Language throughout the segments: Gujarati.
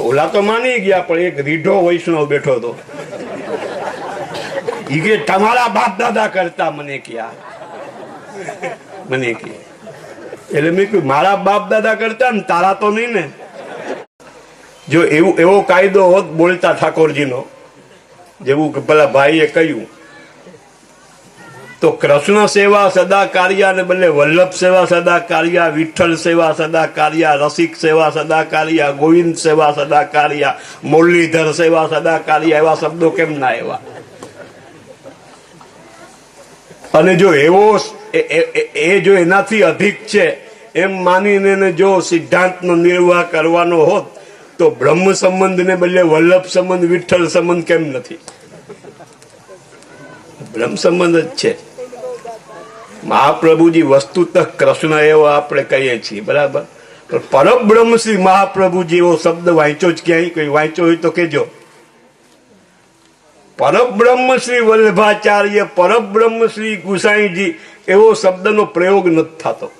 ઓલા તો માની ગયા, પણ એક રીઢો વૈષ્ણવ બેઠો હતો. ઈ કે તમારા બાપ દાદા કરતા મને ક્યાં? મને કે એટલે મેં કહ્યું મારા બાપ દાદા કરતા ને તારા તો નહીં ને. જો એવું, એવો કાયદો હોત બોલતા ઠાકોરજીનો, જેવું કે પેલા ભાઈએ કહ્યું તો કૃષ્ણ સેવા સદા કાર્ય ને બદલે વલ્લભ સેવા સદા કાર્ય, વિઠ્ઠલ સેવા સદા કાર્ય, રસિક સેવા સદા કાર્ય, ગોવિંદ સેવા સદા કાર્ય, મુરલીધર સેવા સદા કાર્ય, એવા શબ્દો કેમ ના એવા અને જો એવો એ- જો એનાથી અધિક છે, એમ માનીને જો સિદ્ધાંતનો નિર્વાહ કરવાનો હોત, તો બ્રહ્મ સંબંધને બદલે વલ્લભ સંબંધ, વિઠ્ઠલ સંબંધ કેમ નથી? બ્રહ્મ સંબંધ જ છે. મહાપ્રભુજી વસ્તુતઃ કૃષ્ણ એવો આપણે કહીએ છીએ, બરાબર? પણ પરબ્રહ્મ શ્રી મહાપ્રભુજી એવો શબ્દ વાંચો જ ક્યાંય? કોઈ વાંચો હોય તો કેજો પરબ્રહ્મ શ્રી વલ્લભાચાર્ય પરબ્રહ્મ શ્રી ગુસાઈજી એવો શબ્દનો પ્રયોગ નથી થતો.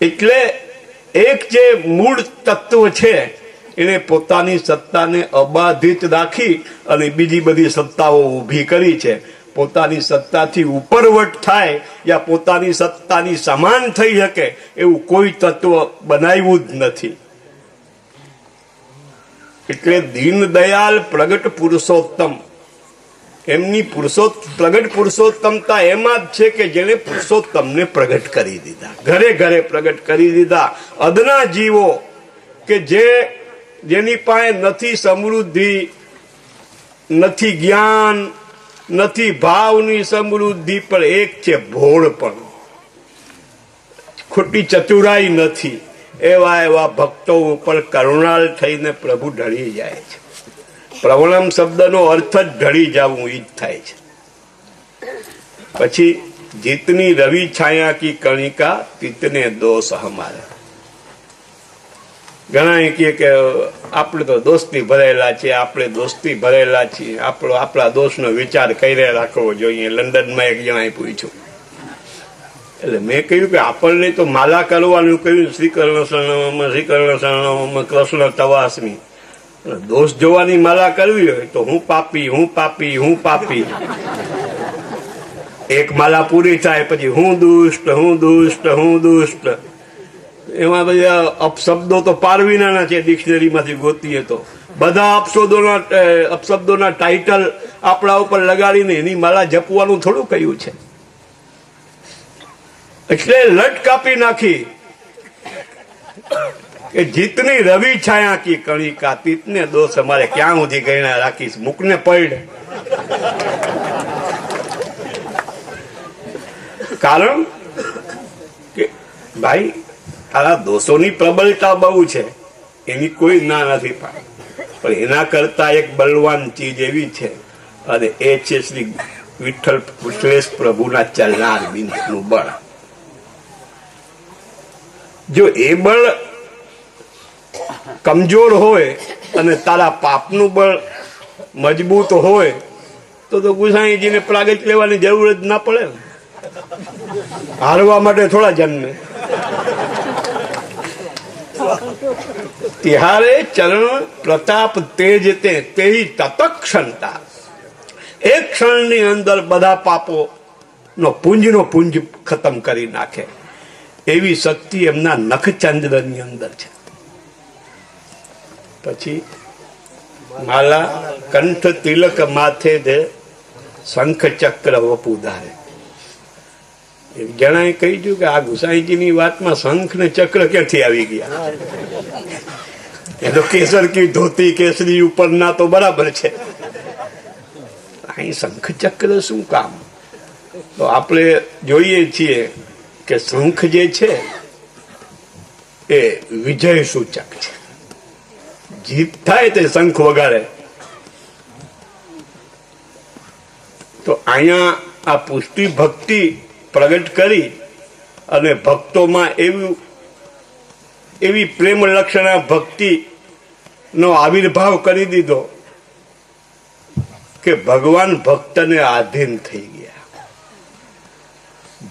એટલે એક જે મૂળ તત્વ છે, એને પોતાની સત્તાને અબાધિત રાખી અને બીજી બધી સત્તાઓ ઊભી કરી છે. પોતાની સત્તાથી ઉપરવટ થાય યા પોતાની સત્તાની સમાન થઈ શકે એવું કોઈ તત્વ બનાવ્યું જ નથી. એટલે દીનદયાલ પ્રગટ પુરુષોત્તમ. એમની પુરુષોત્ત, પ્રગટ પુરુષોત્તમતા એમાં જ છે કે જેને પુરુષોત્તમને પ્રગટ કરી દીધા. ઘરે ઘરે પ્રગટ કરી દીધા. અદના જીવો કે જે, જેની પાસે નથી સમૃદ્ધિ, નથી જ્ઞાન નથી, ભાવની સમૃદ્ધિ પણ એક છે ભોળપણ. ખોટી ચતુરાઈ નથી. એવા એવા ભક્તો ઉપર કરુણાળ થઈને પ્રભુ ઢળી જાય છે. પ્રવણમ શબ્દનો અર્થ જ ઢળી જવું, ઈ જ થાય છે. પછી જીતની રવિ છાયા કી કણિકા, તીતને દોષ હમારા ઘણા કહે કે આપણે તો દોસ્તી ભરેલા છે આપણે દોસ્તી ભરેલા છીએ. આપણો આપણા દોષનો વિચાર કરી રાખવો જોઈએ. લંડનમાં એક જણાએ પૂછ્યું. એટલે મેં કહ્યું કે આપણને તો માલા કરવાનું કહ્યું શ્રી કૃષ્ણ શરણમાં શ્રી કૃષ્ણ શરણમાં કૃષ્ણ તવાસમી. દોષ જોવાની માલા કરવી હોય તો હું પાપી હું પાપી હું પાપી. એક માલા પૂરી થાય, પછી હું દુષ્ટ હું દુષ્ટ હું દુષ્ટ. એમાં બધા અપશબ્દો તો પારવીના છે ડિક્શનરીમાંથી ગોતીએ તો. બધા અપશબ્દોના અપશબ્દોના ટાઇટલ આપણા ઉપર લગાડીને એની માળા જપવાનું થોડું કહ્યું છે. એટલે લટ કાપી નાખી. કે જીતની રવિ છાયા કી કણિકા તીતને દોષ અમારે ક્યાં સુધી ગણ્યા રાખીશ? મૂકને પડ. કારણ કે ભાઈ તારા દોષોની પ્રબળતા બહુ છે. એની કોઈ ના નથી પાડી. પણ એના કરતા એક બલવાન ચીજ એવી છે. અને એ છે શ્રી વિઠ્ઠલ કૃષ્ણેશ પ્રભુના ચલનાર બિંદુનું બળ. જો એ બળ કમજોર હોય અને તારા પાપનું બળ મજબૂત હોય, તો તો ગુસાઈજીને પ્રાગટ લેવાની જરૂર જ ના પડે હારવા માટે થોડા જન્મે. તિહારે ચરણ પ્રતાપ તેજ તે તેહી તતક્ષણતા ક્ષણની અંદર બધા પાપો નો પુંજનો પુંજ ખતમ કરી નાખે. એવી શક્તિ એમના નખચંદ્રની અંદર છે. પછી માલા કંઠ તિલક માથે દે, શંખ ચક્ર વપુ ધારે. એક જણાએ કહી દઉં કે આ ગુસાઈજીની વાતમાં શંખ ને ચક્ર ક્યાંથી આવી ગયા? એ તો કેસર કી ધોતી કેસરી ઉપરના તો બરાબર છે. અહીં શંખ ચક્ર શું કામ? તો આપણે જોઈએ છીએ કે શંખ જે છે એ વિજય સૂચક છે. જીત થાય તે શંખ વગાડે. તો અહીંયા આ પુષ્ટિ ભક્તિ પ્રગટ કરી અને ભક્તોમાં એવું એવી પ્રેમ લક્ષણા ભક્તિનો આવિર્ભાવ કરી દીધો કે ભગવાન ભક્તને આધીન થઈ ગયા.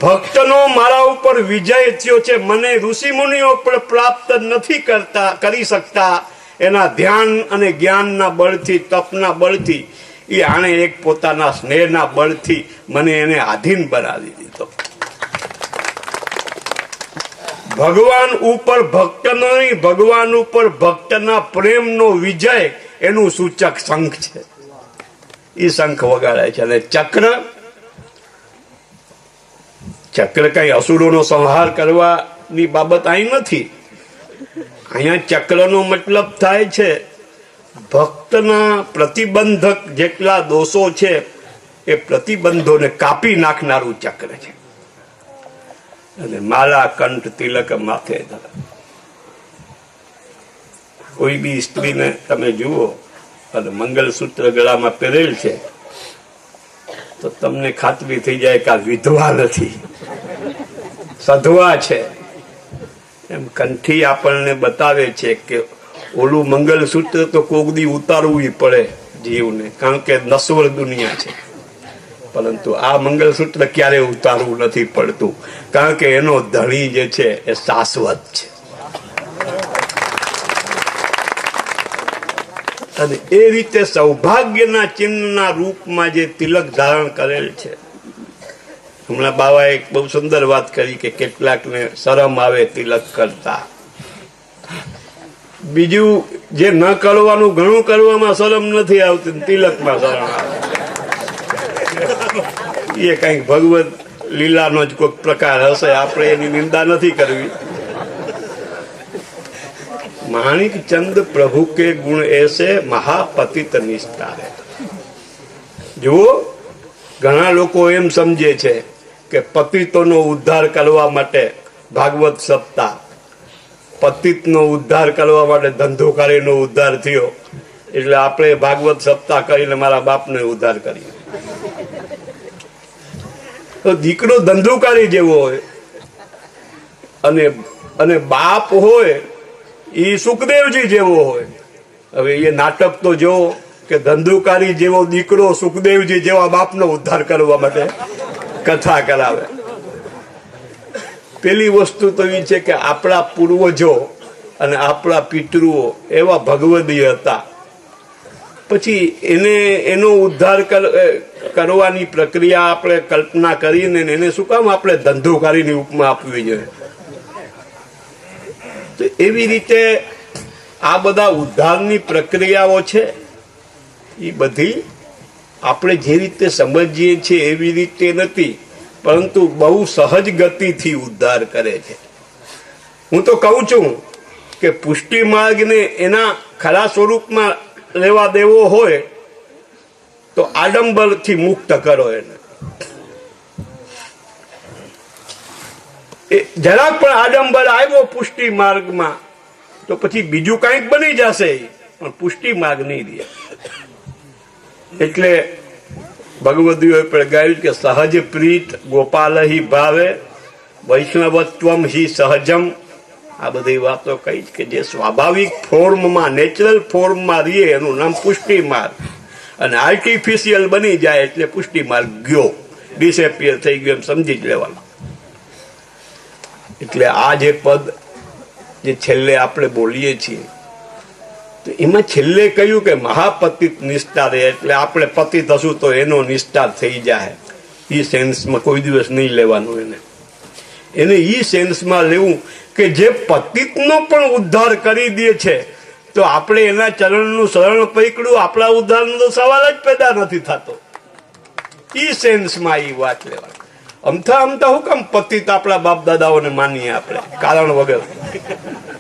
ભક્તનો મારા ઉપર વિજય થયો છે. મને ઋષિ મુનિઓ પણ પ્રાપ્ત નથી કરતા કરી શકતા. એના ધ્યાન અને જ્ઞાનના બળથી, તપના બળથી એ આણે એક પોતાના સ્નેહના બળથી મને એને આધીન બનાવી દીધો. ભગવાન ઉપર ભક્તનો નહીં, ભગવાન ઉપર ભક્તના પ્રેમનો વિજય એનું સૂચક શંખ છે. એ શંખ વગાડે છે અને ચક્ર ચક્ર કઈ અસુરોનો સંહાર કરવાની બાબત અહીં નથી. અહીંયા ચક્રનો મતલબ થાય છે ભક્તના પ્રતિબંધક જેટલા દોષો છે, એ પ્રતિબંધોને કાપી નાખનારું ચક્ર છે. અને માલા કંઠ તિલક માથે કોઈ બી સ્ત્રીને તમે જુઓ, અને મંગલસૂત્ર ગળામાં પહેરેલ છે, તો તમને ખાતરી થઈ જાય કે આ વિધવા નથી. સધવા છે. એમ કંઠી આપણને બતાવે છે કે ઓલું મંગલસૂત્ર તો કોક દી ઉતારવું પડે જીવને, કારણ કે નશ્વર દુનિયા છે. પરંતુ આ મંગલસૂત્ર ક્યારે ઉતારવું નથી પડતું, કારણ કે એનો ધણી જે છે એ શાશ્વત છે. અને એ રીતે સૌભાગ્યના ચિહ્નના રૂપમાં જે તિલક ધારણ કરેલ છે. હમણાં બાવાએ બહુ સુંદર વાત કરી કે કેટલાકને શરમ આવે તિલક કરતા. બીજું જે ન કરવાનું ઘણું કરવામાં શરમ નથી આવતી, તિલકમાં શરમ એ કંઈક ભગવત લીલાનો જ કોઈક પ્રકાર હશે, આપણે એની નિંદા નથી કરવી. માણિક ચંદ પ્રભુ કે ગુણ એસે મહાપતિત નિષ્ઠા જુઓ, ઘણા લોકો એમ સમજે છે કે પતિતોનો ઉદ્ધાર કરવા માટે ભાગવત સપ્તાહ પતિતનો ઉદ્ધાર કરવા માટે ધંધોકારીનો ઉદ્ધાર થયો. એટલે આપણે ભાગવત સપ્તાહ કરીને મારા બાપને ઉદ્ધાર કરીએ. તો દીકરો ધંધોકારી જેવો હોય. અને અને બાપ હોય, એ સુખદેવજી જેવો હોય. હવે એ નાટક તો જો કે ધંધુકારી જેવો દીકરો સુખદેવજી જેવા બાપનો ઉદ્ધાર કરવા માટે કથા કરાવે. પેલી વસ્તુ તો એ છે કે આપણા પૂર્વજો અને આપણા પિતૃઓ એવા ભગવદીય હતા. પછી એને, એનો ઉદ્ધાર કરવાની પ્રક્રિયા આપણે કલ્પના કરીને એને શું કામ આપણે ધંધોકારીની ઉપમા આપવી જોઈએ. તો એવી રીતે આ બધા ઉદ્ધારની પ્રક્રિયાઓ છે. એ બધી આપણે જે રીતે સમજીએ છીએ એવી રીતે નથી. પરંતુ બહુ સહજ ગતિથી ઉદ્ધાર કરે છે. હું તો કહું છું કે પુષ્ટિ માર્ગને એના ખરા સ્વરૂપમાં લેવા દેવો હોય, તો આડંબરથી મુક્ત કરો એને. એ જરાક પણ આડંબર આવ્યો પુષ્ટિ માર્ગમાં, તો પછી બીજું કંઈક બની જશે પણ પુષ્ટિ માર્ગ નહીં રહે. એટલે ભગવદીઓએ ગાયું કે સહજ પ્રીત ગોપાલ હિ ભાવે, વૈષ્ણવત્વમ હિ સહજમ. આ બધી વાતો કહી કે જે સ્વાભાવિક ફોર્મમાં, નેચરલ ફોર્મમાં રહીએ, એનું નામ પુષ્ટિ માર્ગ અને આર્ટિફિશિયલ બની જાય એટલે પુષ્ટિ માર્ગ ગયો. ડિસએપિયર થઈ ગયો એમ સમજી જ લેવાનું. એટલે આ જે પદ, જે છેલ્લે આપણે બોલીએ છીએ એમાં છેલ્લે કહ્યું કે મહાપતિત નિષ્ઠા રહે એટલે આપણે પતિ થશું તો એનો નિષ્ઠા થઈ જાય. એ સેન્સમાં કોઈ દિવસ નહીં લેવાનું એને. એને એ સેન્સમાં લેવું કે જે પતિતનો પણ ઉદ્ધાર કરી દે છે, તો આપણે એના ચરણનું શરણ પૈકડું આપણા ઉદ્ધારનો તો સવાલ જ પેદા નથી થતો. એ સેન્સમાં એ વાત લેવાની. અમથા અમથા હું કેમ પતિત આપણા બાપ દાદાઓને માનીએ આપણે, કારણ વગર.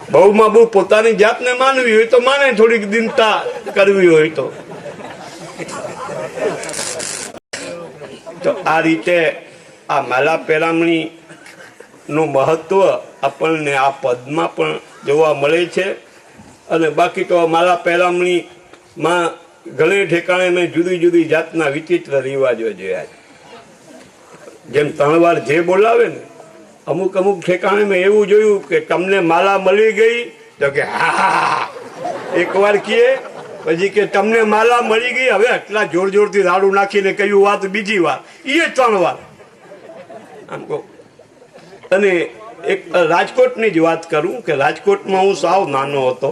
બહુમાં બહુ પોતાની જાતને માનવી હોય તો માને થોડીક દિનતા કરવી હોય તો. આ રીતે આ માલા પેરામણી નું મહત્વ આપણને આ પદમાં પણ જોવા મળે છે. અને બાકી તો માલા પેરામણી માં ઘણે ઠેકાણે મેં જુદી જુદી જાતના વિચિત્ર રિવાજો જોયા જેમ ત્રણ વાર જે બોલાવે ને અમુક અમુક ઠેકાણે મેં એવું જોયું કે તમને માલા મળી ગઈ તો કે, હા હા એક વાર કીએ, પછી કે, તમને માલા મળી ગઈ? હવે આટલા જોર જોરથી રાડું નાખીને કહ્યું વાત? બીજી વાર એ ત્રણ વાર આમ કહું. અને એક રાજકોટની જ વાત કરું કે રાજકોટમાં હું સાવ નાનો હતો.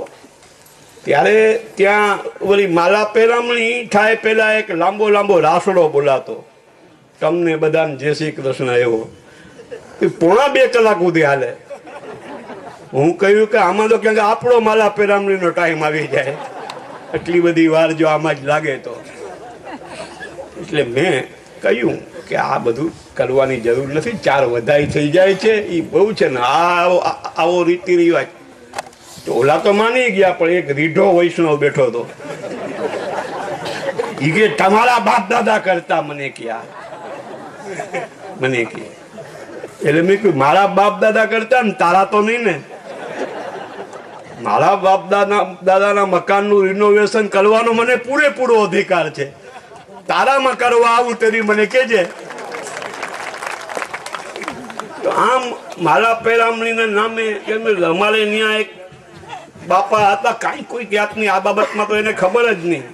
ત્યારે ત્યાં ઓલી માલા પહેરામણી થાય પહેલાં એક લાંબો લાંબો રાસડો બોલાતો. તમને બધાને જય શ્રી કૃષ્ણ એવો. એ પોણા બે કલાક સુધી હાલે. હું કહ્યું કે આમાં તો ક્યાંક આપણો માલા પેરામણીનો ટાઈમ આવી જાય. એટલી બધી વાર જો આમાં જ લાગે તો. એટલે મેં કહ્યું કે આ બધું કરવાની જરૂર નથી. ચાર વધાઈ થઈ જાય છે. એ બહુ છે ને આવો આવો રીતિ રિવાજ. ઓલા તો માની ગયા, પણ એક રીઢો વૈષ્ણવ બેઠો હતો એ કે, તમારા બાપ દાદા કરતા, મને ક્યાં મને કે એટલે મેં કહ્યું મારા બાપ દાદા કરતા ને તારા તો નહીં ને. મારા બાપ દાદા, દાદાના મકાનનું રિનોવેશન કરવાનો મને પૂરેપૂરો અધિકાર છે. તારામાં કરવા આવું તેની મને કેજે આમ મારા પેરામણીના નામે એમ અમારે ત્યાં એક બાપા હતા, કાંઈ કોઈ જાતની આ બાબતમાં તો એને ખબર જ નહીં.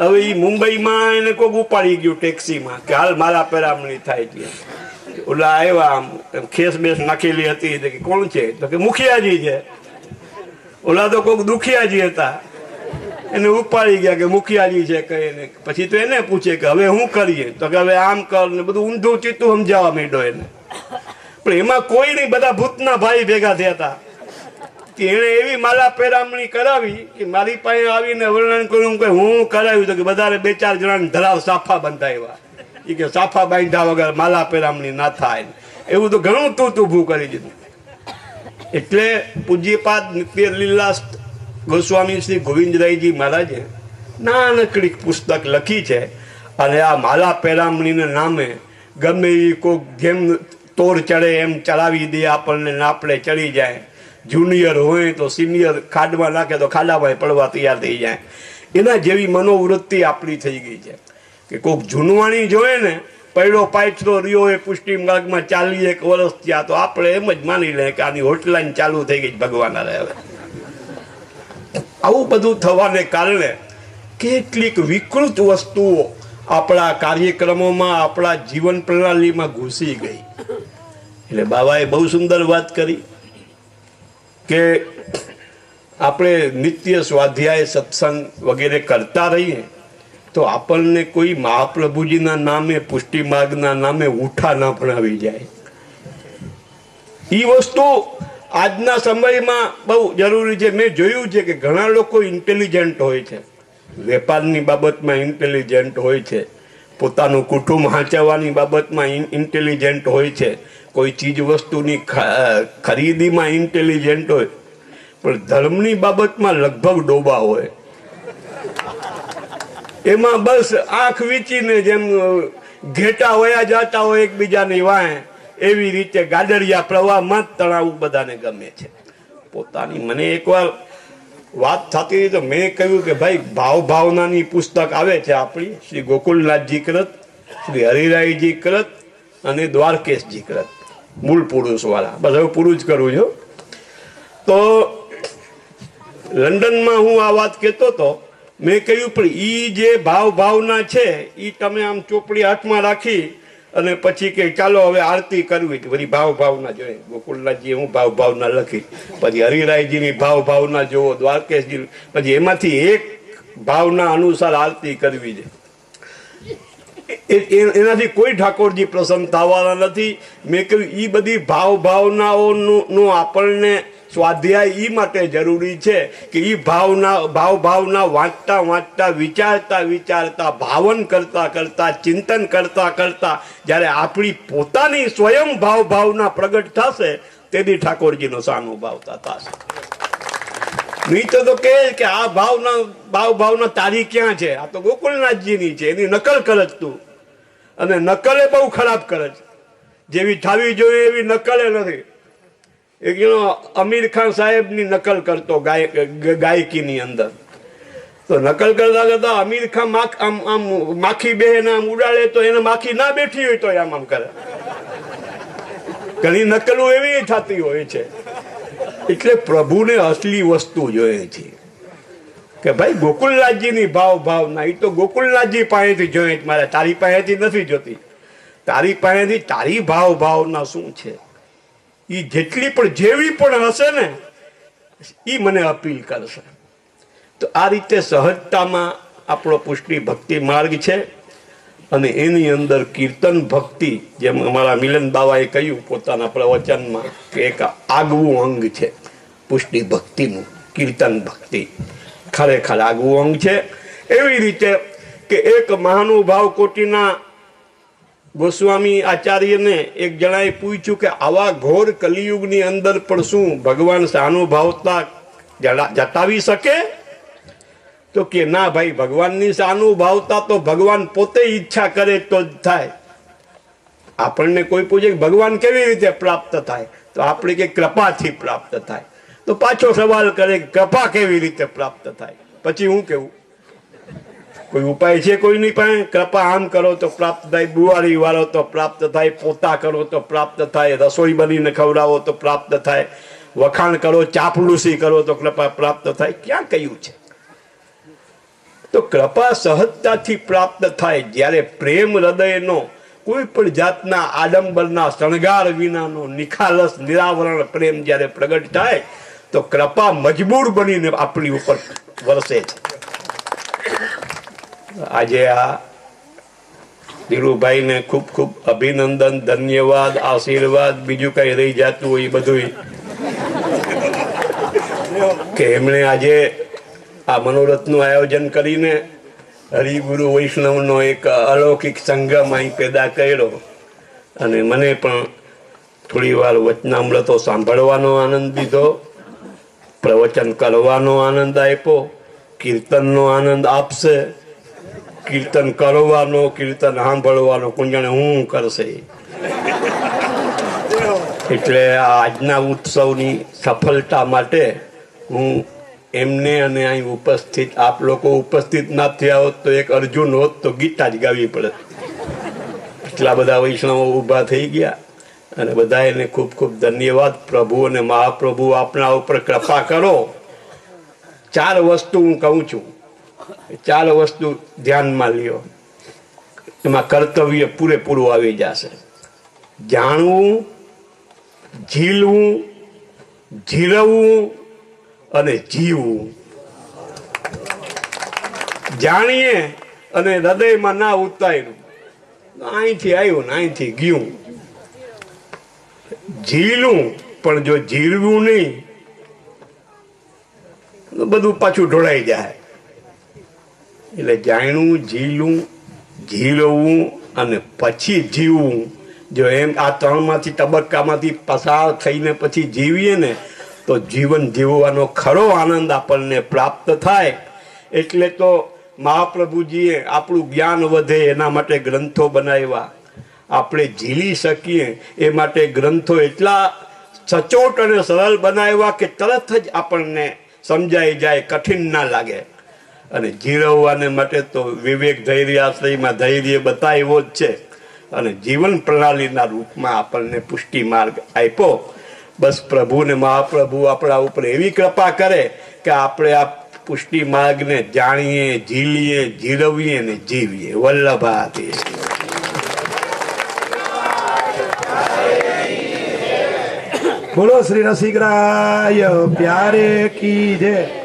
હવે એ મુંબઈમાં એને કોઈક ઉપાડી ગયું ટેક્સીમાં કે હાલ મારા પેરામણી થાય છે. ઓલા આવ્યા આમ ખેસ બેસ નાખેલી હતી. કે, કોણ છે? તો કે, મુખિયાજી છે. ઓલા તો કોઈક દુખિયાજી હતા. એને ઉપાડી ગયા કે, મુખિયાજી છે કહીને પછી તો એને પૂછે કે, હવે શું કરીએ? તો કે, હવે આમ કર ને બધું ઊંધું ચીતું સમજાવવા માંડ્યો એને. પણ એમાં કોઈ નહીં, બધા ભૂતના ભાઈ ભેગા થયા હતા. એણે એવી માલા પેરામણી કરાવી કે, મારી પાસે આવીને વર્ણન કર્યું કે હું કરાવ્યું. તો કે બધાને બે ચાર જણાને ધરાવ સાફા બંધાવ્યા. કે સાફા બાંધા વગર માલા પેરામણી ના થાય. એવું તો ઘણું તું ઊભું કરી દીધું. એટલે પૂજ્યપાદ નિત્ય લીલા ગોસ્વામી શ્રી ગોવિંદરાયજી મહારાજે નાનકડી પુસ્તક લખી છે અને આ માલા પેરામણીના નામે ગમે એ કોઈક જેમ તોર ચડે એમ ચડાવી દે આપણને આપણે ચડી જાય. જુનિયર હોય તો સિનિયર ખાડમાં નાખે તો ખાડામાં પડવા તૈયાર થઈ જાય. એના જેવી મનોવૃત્તિ આપણી થઈ ગઈ છે. કે કોઈક જૂનવાણી જોઈએ ને પૈડો પાયથરો રહ્યો એ પુષ્ટિમ માર્ગમાં ચાલી એક વર્ષ થયા, તો આપણે એમ જ માની લે કે આની હોટલાઈન ચાલુ થઈ ગઈ ભગવાન હવે. આવું બધું થવાને કારણે કેટલીક વિકૃત વસ્તુઓ આપણા કાર્યક્રમોમાં, આપણા જીવન પ્રણાલીમાં ઘૂસી ગઈ. એટલે બાબાએ બહુ સુંદર વાત કરી કે આપણે નિત્ય સ્વાધ્યાય, સત્સંગ વગેરે કરતા રહીએ. તો આપણને કોઈ મહાપ્રભુજીના નામે પુષ્ટિ માર્ગના નામે ઉઠા ન ભણાવી જાય. એ વસ્તુ આજના સમયમાં બહુ જરૂરી છે. મેં જોયું છે કે ઘણા લોકો ઇન્ટેલિજન્ટ હોય છે. વેપારની બાબતમાં ઇન્ટેલિજન્ટ હોય છે. પોતાનું કુટુંબ હાંચવવાની બાબતમાં ઇન્ટેલિજન્ટ હોય છે. કોઈ ચીજ વસ્તુની ખરીદીમાં ઇન્ટેલિજન્ટ હોય. પણ ધર્મની બાબતમાં લગભગ ડોબા હોય. એમાં બસ આંખ વીંચીને જેમ ઘેટા વયા જતા હોય એકબીજાની વાંહે, એવી રીતે ગાડરિયા પ્રવાહમાં જ તણાવું બધાને ગમે છે. પોતાની મને એકવાર વાત થતી તો મેં કહ્યું કે ભાઈ ભાવ ભાવનાની પુસ્તક આવે છે આપણી, શ્રી ગોકુલનાથજી કૃત, શ્રી હરિરાયજી કૃત અને દ્વારકેશજી કૃત, મૂળ પુરુષવાળા. બસ હવે પૂરું જ કરું છું. તો લંડનમાં હું આ વાત કહેતો હતો મેં કહ્યું, પણ એ જે ભાવ ભાવના છે એ તમે આમ ચોપડી હાથમાં રાખી અને પછી કે ચાલો હવે આરતી કરવી. વળી ભાવ ભાવના જોઈએ ગોકુલનાથજી, હું ભાવ ભાવના લખી. પછી હરિરાયજીની ભાવ ભાવના જોવો, દ્વારકેશજી, પછી એમાંથી એક ભાવના અનુસાર આરતી કરવી છે. એનાથી કોઈ ઠાકોરજી પ્રસન્ન થવાના નથી. મેં કહ્યું એ બધી ભાવ ભાવનાઓનું આપણને સ્વાધ્યાય એ માટે જરૂરી છે કે એ ભાવના ભાવ ભાવના વાંચતા વાંચતા, વિચારતા વિચારતા, ભાવન કરતા કરતા, ચિંતન કરતા કરતા જ્યારે આપણી પોતાની સ્વયં ભાવ ભાવના પ્રગટ થશે તેથી ઠાકોરજીનો સાનુભાવતા થશે. નહીં તો કે કે આ ભાવના ભાવ ભાવના તારી ક્યાં છે? આ તો ગોકુલનાથજીની છે, એની નકલ કરે તું. અને નકલે બહુ ખરાબ કરે છે. જેવી થવી જોઈએ એવી નકલે નથી. એક અમીર ખાન સાહેબની નકલ કરતો ગાય ગાયકીની અંદર. તો નકલ કરતા કરતા અમીર ખાન માખ, આમ આમ માખી બેન આમ ઉડાડે તો એને માખી ના બેઠી હોય તો આમ આમ કરે. ઘણી નકલો એવી થતી હોય છે. એટલે પ્રભુને અસલી વસ્તુ જોઈએ છે. કે ભાઈ ગોકુલનાથજીની ભાવ ભાવના એ તો ગોકુલનાથજી પાસેથી જોઈએ મારે તારી પાસેથી નથી જોતી. તારી પાસેથી તારી ભાવ ભાવના શું છે? એ જેટલી પણ જેવી પણ હશે ને એ મને અપીલ કરશે. તો આ રીતે સહજતામાં આપણો પુષ્ટિ ભક્તિ માર્ગ છે અને એની અંદર કીર્તન ભક્તિ, જેમ અમારા મિલન બાવાએ કહ્યું પોતાના પ્રવચનમાં કે એક આગવું અંગ છે, પુષ્ટિ ભક્તિનું, કીર્તન ભક્તિ. ખરેખર આગવું અંગ છે. એવી રીતે કે એક મહાનુભાવ કોટીના ગોસ્વામી આચાર્યને એક જણાએ પૂછ્યું કે, આવા ઘોર કલિયુગની અંદર પણ શું ભગવાન સાનુભાવતા જતાવી શકે? તો કે, ના ભાઈ, ભગવાનની સાનુભાવતા તો ભગવાન પોતે ઈચ્છા કરે તો જ થાય. આપણને કોઈ પૂછે ભગવાન કેવી રીતે પ્રાપ્ત થાય? તો આપણે કે, કૃપાથી પ્રાપ્ત થાય. તો પાછો સવાલ કરે કૃપા કેવી રીતે પ્રાપ્ત થાય? પછી હું કેવું? કોઈ ઉપાય છે કોઈની પાસે? કૃપા આમ કરો તો પ્રાપ્ત થાય, બુવારી વાળો તો પ્રાપ્ત થાય, પોતા કરો તો પ્રાપ્ત થાય, રસોઈ બનીને ખવડાવો તો પ્રાપ્ત થાય, વખાણ કરો, ચાપલુસી કરો તો કૃપા પ્રાપ્ત થાય. ક્યાં કહ્યું છે? તો કૃપા સહજતાથી પ્રાપ્ત થાય. જ્યારે પ્રેમ હૃદયનો કોઈ પણ જાતના આડંબરના શણગાર વિનાનો નિખાલસ, નિરાવરણ પ્રેમ જ્યારે પ્રગટ થાય, તો કૃપા મજબૂર બનીને આપણી ઉપર વરસે છે. આજે આ ધીરુભાઈને ખૂબ ખૂબ અભિનંદન, ધન્યવાદ, આશીર્વાદ, બીજું કઈ રહી જતું હોય એ બધું કે એમણે આજે આ મનોરથનું આયોજન કરીને હરિગુરુ વૈષ્ણવનો એક અલૌકિક સંગમ અહીં પેદા કર્યો. અને મને પણ થોડી વાર વચનામૃતો સાંભળવાનો આનંદ દીધો પ્રવચન કરવાનો આનંદ આપ્યો, કીર્તનનો આનંદ આપશે. કીર્તન કરવાનો, કીર્તન સાંભળવાનો કુંજણે હું કરશે? એટલે આજના ઉત્સવની સફળતા માટે હું એમને અને અહીં ઉપસ્થિત, આપ લોકો ઉપસ્થિત ના થયા હોત તો એક અર્જુન હોત તો ગીતા જ ગાવી પડે એટલા બધા વૈષ્ણવો ઊભા થઈ ગયા. અને બધા એને ખૂબ ખૂબ ધન્યવાદ. પ્રભુ અને મહાપ્રભુ આપના ઉપર કૃપા કરો. ચાર વસ્તુ હું કહું છું. ચાર વસ્તુ ધ્યાનમાં લ્યો. એમાં કર્તવ્ય પૂરેપૂરું આવી જશે. જાણવું, ઝીલવું જીરવવું અને જીવવું. જાણીએ અને હૃદયમાં ના ઉતાર્યું. અહીંથી આવ્યું ને અહીંથી ગયું. ઝીલું, પણ જો જીરવું નહીં બધું પાછું ઢોળાઈ જાય. એટલે જાણવું ઝીલવું જીરવવું અને પછી જીવવું. જો એમ આ ત્રણમાંથી તબક્કામાંથી પસાર થઈને પછી જીવીએ ને, તો જીવન જીવવાનો ખરો આનંદ આપણને પ્રાપ્ત થાય. એટલે તો મહાપ્રભુજીએ આપણું જ્ઞાન વધે એના માટે ગ્રંથો બનાવ્યા. આપણે ઝીલી શકીએ એ માટે ગ્રંથો એટલા સચોટ અને સરળ બનાવ્યા કે તરત જ આપણને સમજાઈ જાય, કઠિન ના લાગે. અને જીરવવાને માટે તો વિવેક, ધૈર્ય, આશ્રયમાં ધૈર્ય બતાવ્યો જ છે. અને જીવન પ્રણાલીના રૂપમાં આપણને પુષ્ટિ માર્ગ આપ્યો. બસ પ્રભુને મહાપ્રભુ આપણા ઉપર એવી કૃપા કરે કે આપણે આ પુષ્ટિ માર્ગને જાણીએ, ઝીલીએ, જીરવીએ ને જીવીએ. વલ્લભાથી બોલો શ્રી રસિકરાય, પ્યારે કી જય.